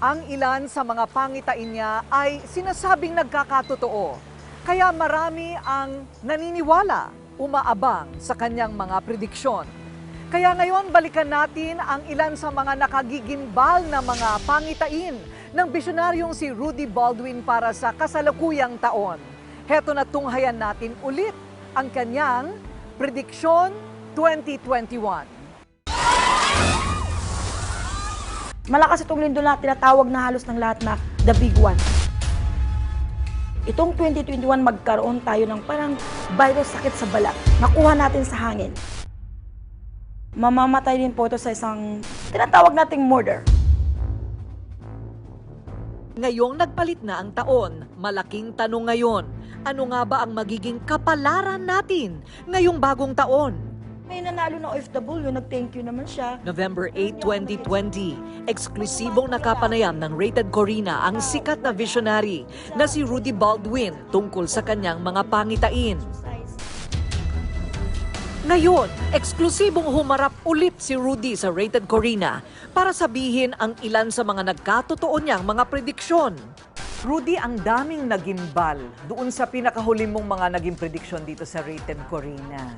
Ang ilan sa mga pangitain niya ay sinasabing nagkakatotoo. Kaya marami ang naniniwala, umaabang sa kanyang mga prediksyon. Kaya ngayon balikan natin ang ilan sa mga nakagigimbal na mga pangitain ng bisyonaryong si Rudy Baldwin para sa kasalukuyang taon. Heto na tunghayan natin ulit ang kanyang prediksyon 2021. Malakas itong lindol na tinatawag na halos ng lahat na the big one. Itong 2021 magkaroon tayo ng parang virus sakit sa balat. Nakuha natin sa hangin. Mamamatay din po ito sa isang tinatawag nating murder. Ngayong nagpalit na ang taon, malaking tanong ngayon, ano nga ba ang magiging kapalaran natin ngayong bagong taon? May nanalo na OFW, nag-thank you naman siya. November 8, 2020, eksklusibong nakapanayam ng Rated Corina ang sikat na visionary na si Rudy Baldwin tungkol sa kanyang mga pangitain. Ngayon, eksklusibong humarap ulit si Rudy sa Rated Corina para sabihin ang ilan sa mga nagkatotoo niyang mga prediksyon. Rudy, ang daming nagimbal doon sa pinakahuli mong mga naging prediksyon dito sa Rated Corina.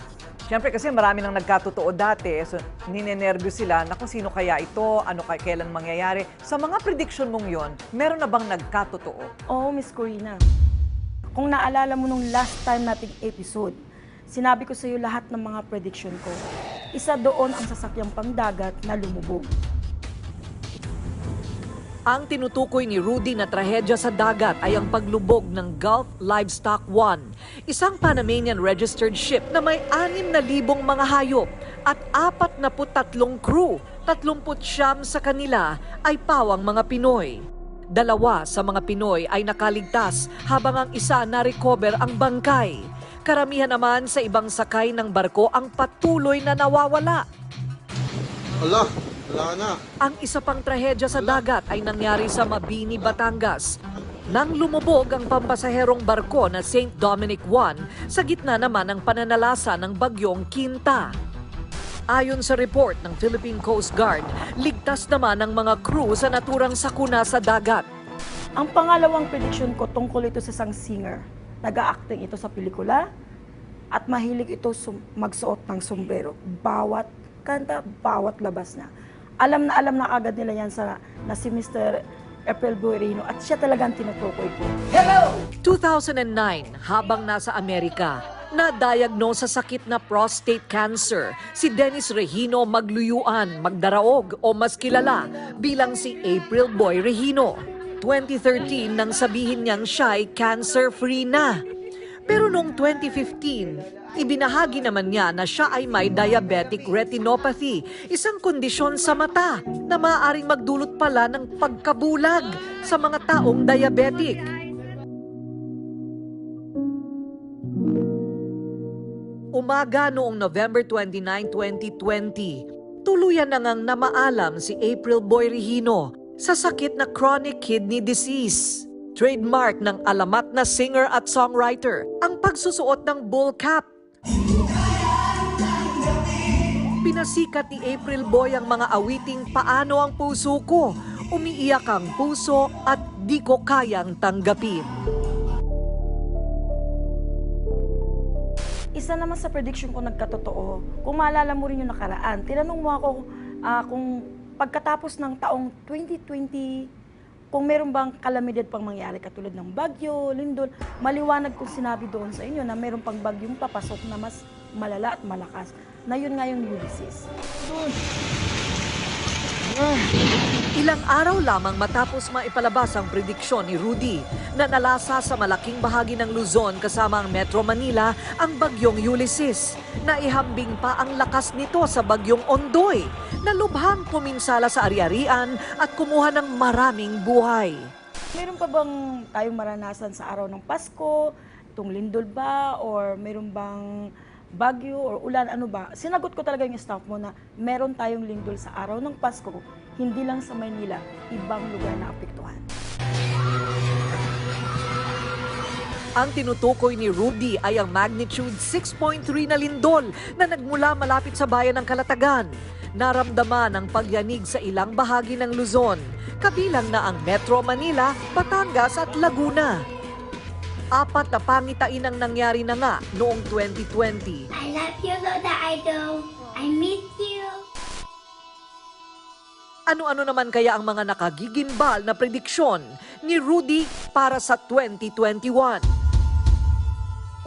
Siyempre kasi marami nang nagkatotoo dati, so ninenervyo sila na kung sino kaya ito, ano kay kailan mangyayari. Sa mga prediction mong yon, meron na bang nagkatotoo? Oo, Miss Corina. Kung naalala mo nung last time nating episode, sinabi ko sa iyo lahat ng mga prediction ko. Isa doon ang sasakyang pangdagat na lumubog. Ang tinutukoy ni Rudy na trahedya sa dagat ay ang paglubog ng Gulf Livestock One, isang Panamanian registered ship na may 6,000 mga hayop at 43 crew, 39 sa kanila ay pawang mga Pinoy. Dalawa sa mga Pinoy ay nakaligtas habang ang isa na-recover ang bangkay. Karamihan naman sa ibang sakay ng barko ang patuloy na nawawala. Ala. Ang isa pang trahedya sa dagat ay nangyari sa Mabini, Batangas. Nang lumubog ang pampasaherong barko na St. Dominic 1 sa gitna naman ng pananalasa ng bagyong Kinta. Ayon sa report ng Philippine Coast Guard, ligtas naman ang mga crew sa naturang sakuna sa dagat. Ang pangalawang prediction ko tungkol ito sa isang singer. Nag-acting ito sa pelikula at mahilig ito magsuot ng sombrero. Bawat kanta, bawat labas na. Alam na alam na agad nila yan sa, na si Mr. April Buerino at siya talagang tinutukoy ko. 2009, habang nasa Amerika, na-diagnose sa sakit na prostate cancer si Dennis Regino Magluyuan, Magdaraog o mas kilala bilang si April Boy Regino. 2013 nang sabihin niyang siya ay cancer-free na. Pero noong 2015, ibinahagi naman niya na siya ay may diabetic retinopathy, isang kondisyon sa mata na maaaring magdulot pala ng pagkabulag sa mga taong diabetic. Umaga noong November 29, 2020, tuluyan na ngang namaalam si April Boy sa sakit na chronic kidney disease. Trademark ng alamat na singer at songwriter ang pagsusuot ng bull cap. Pinasikat ni April Boy ang mga awiting Paano ang puso ko, Umiiyak ang puso at di ko kayang tanggapin. Isa naman sa prediction ko nagkatotoo. Kung maalala mo rin yung nakaraan, tinanong mo ako ah, kung pagkatapos ng taong 2020, kung meron bang kalamidad pang mangyari katulad ng bagyo, lindol, maliwanag kong sinabi doon sa inyo na meron pang bagyong papasok na mas malala at malakas na yun nga yung Ulysses. Ilang araw lamang matapos maipalabas ang prediksyon ni Rudy na nalasa sa malaking bahagi ng Luzon kasama ang Metro Manila ang bagyong Ulysses. Naihambing pa ang lakas nito sa bagyong Ondoy na lubhang puminsala sa ari-arian at kumuha ng maraming buhay. Meron pa bang tayong maranasan sa araw ng Pasko? Itong lindol ba? Or meron bang bagyo or ulan? Ano ba? Sinagot ko talaga yung staff mo na meron tayong lindol sa araw ng Pasko. Hindi lang sa Maynila, ibang lugar na apektuhan. Ang tinutukoy ni Rudy ay ang magnitude 6.3 na lindol na nagmula malapit sa bayan ng Kalatagan. Naramdaman ang pagyanig sa ilang bahagi ng Luzon. kabilang na ang Metro Manila, Batangas at Laguna. Apat na pangitain ang nangyari na nga noong 2020. I love you, Lola Idol. I miss you. Ano-ano naman kaya ang mga nakagigimbal na prediksyon ni Rudy para sa 2021?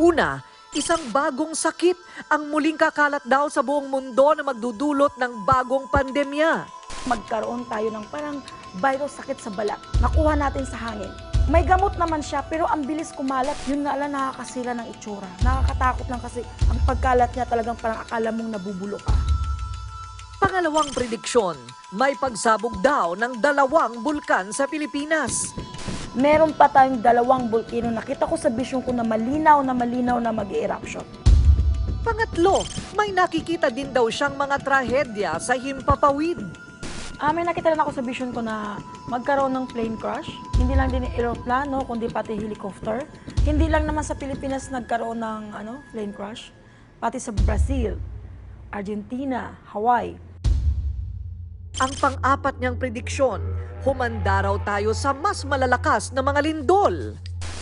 Una, isang bagong sakit ang muling kakalat daw sa buong mundo na magdudulot ng bagong pandemya. Magkaroon tayo ng parang virus sakit sa balat. Nakuha natin sa hangin. May gamot naman siya, pero ang bilis kumalat. Yun nga lang nakakasira ng itsura. Nakakatakot lang kasi ang pagkalat niya talagang parang akala mong nabubulo ka. Pangalawang prediksyon, may pagsabog daw ng dalawang bulkan sa Pilipinas. Meron pa tayong dalawang volcano. Nakita ko sa vision ko na malinaw na malinaw na mag eruption Pangatlo, may nakikita din daw siyang mga trahedya sa Himpapawid. Ah, may nakita rin ako sa vision ko na magkaroon ng plane crash. Hindi lang din aeroplano, kundi pati helicopter. Hindi lang naman sa Pilipinas nagkaroon ng ano, plane crash. Pati sa Brazil, Argentina, Hawaii. Ang pang-apat niyang prediksyon, humanda raw tayo sa mas malalakas na mga lindol.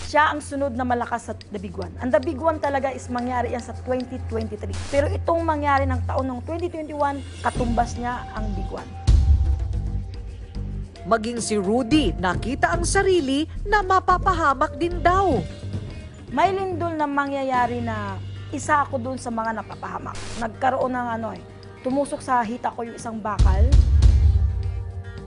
Siya ang sunod na malakas sa The Big One. Ang The Big One talaga is mangyari yan sa 2023. Pero itong mangyari ng taon ng 2021, katumbas niya ang Big One. Maging si Rudy, nakita ang sarili na mapapahamak din daw. May lindol na mangyayari na isa ako dun sa mga napapahamak. Nagkaroon ng ano eh, tumusok sa hita ko yung isang bakal.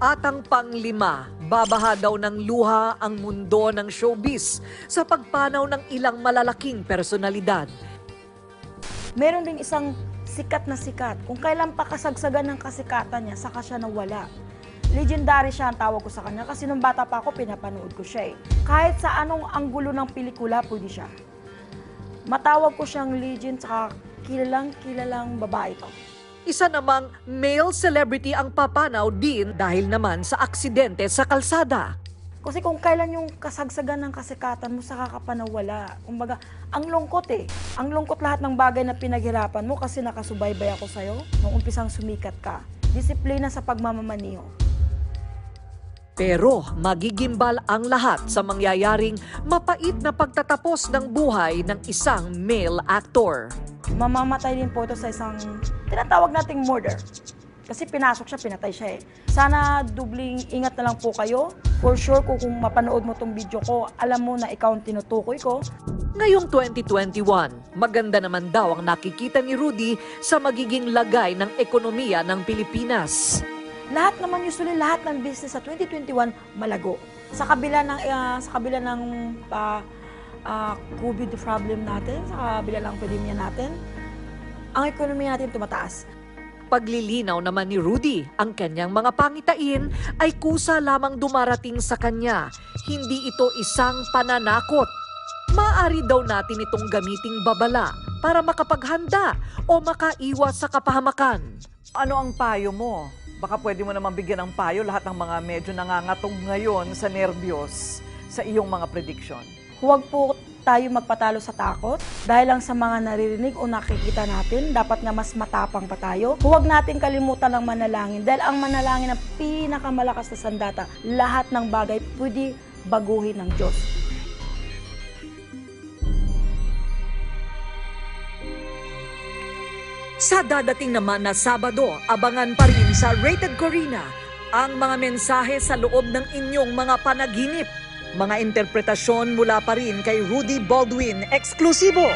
At ang panglima, babaha daw ng luha ang mundo ng showbiz sa pagpanaw ng ilang malalaking personalidad. Meron din isang sikat na sikat. Kung kailan pa kasagsagan ng kasikatan niya, saka siya nawala. Legendary siya ang tawag ko sa kanya kasi nung bata pa ako, pinapanood ko siya eh. Kahit sa anong anggulo ng pelikula, pwede siya. Matawag ko siyang legend saka kilalang kilalang babae to. Isa namang male celebrity ang papanaw din dahil naman sa aksidente sa kalsada. Kasi kung kailan yung kasagsagan ng kasikatan mo, saka ka pa nawala. Kumbaga, ang lungkot eh. Ang lungkot lahat ng bagay na pinaghirapan mo kasi nakasubaybay ako sa'yo nung umpisang sumikat ka. Disiplina sa pagmamamaniho. Pero magigimbal ang lahat sa mangyayaring mapait na pagtatapos ng buhay ng isang male actor. Mamamatay din po ito sa isang tinatawag nating murder. Kasi pinasok siya, pinatay siya eh. Sana dubling ingat na lang po kayo. For sure, kung, kung mapanood mo tong video ko, alam mo na ikaw ang tinutukoy ko. Ngayong 2021, maganda naman daw ang nakikita ni Rudy sa magiging lagay ng ekonomiya ng Pilipinas. Lahat naman usually lahat ng business sa 2021 malago. Sa kabila ng ah, sa kabila ng ah, ah, COVID problem natin, sa kabila ng pandemya natin, ang ekonomiya natin tumataas. Paglilinaw naman ni Rudy, ang kanyang mga pangitain ay kusa lamang dumarating sa kanya. Hindi ito isang pananakot. Maari daw natin itong gamiting babala para makapaghanda o makaiwas sa kapahamakan. Ano ang payo mo? Baka pwede mo naman bigyan ng payo lahat ng mga medyo nangangatog ngayon sa nervyos sa iyong mga prediction. Huwag po tayo magpatalo sa takot dahil lang sa mga naririnig o nakikita natin, dapat nga mas matapang pa tayo. Huwag natin kalimutan ang manalangin dahil ang manalangin ang pinakamalakas na sandata. Lahat ng bagay pwede baguhin ng Diyos. Sa dadating naman na Sabado, abangan pa rin sa Rated Corina ang mga mensahe sa loob ng inyong mga panaginip. Mga interpretasyon mula pa rin kay Rudy Baldwin, eksklusibo!